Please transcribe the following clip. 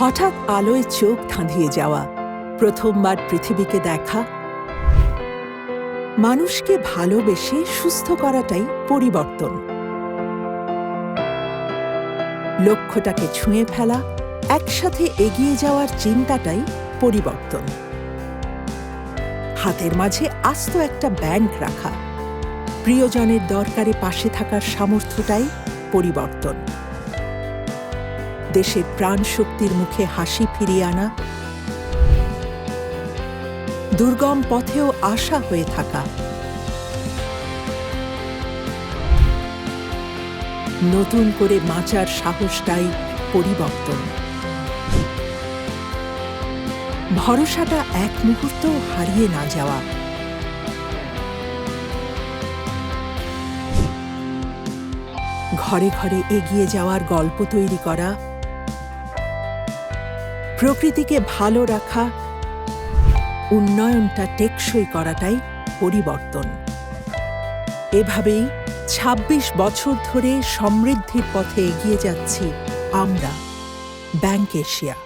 হঠাৎ আলোয় চোখ ধাঁধিয়ে যাওয়া, প্রথমবার পৃথিবীকে দেখা। মানুষকে ভালোবেসে সুস্থ করাটাই পরিবর্তন। লক্ষ্যটাকে ছুঁয়ে ফেলা, একসাথে এগিয়ে যাওয়ার চিন্তাটাই পরিবর্তন। হাতের মাঝে আস্ত একটা ব্যাংক রাখা, প্রিয়জনের দরকারে পাশে থাকার সামর্থ্যটাই পরিবর্তন। দেশের প্রাণ শক্তির মুখে হাসি ফিরিয়ে আনা, দুর্গম পথেও আশা হয়ে থাকা, নতুন করে বাঁচার সাহসটাই পরিবর্তন। ভরসাটা এক মুহূর্ত হারিয়ে না যাওয়া। ঘরে ঘরে এগিয়ে যাওয়ার গল্প তৈরি করা প্রকৃতিকে ভালো রাখা, উন্নয়নটা টেকসই করাটাই পরিবর্তন। এভাবেই ২৬ বছর ধরে সমৃদ্ধির পথে এগিয়ে যাচ্ছি আমরা, ব্যাংক এশিয়া।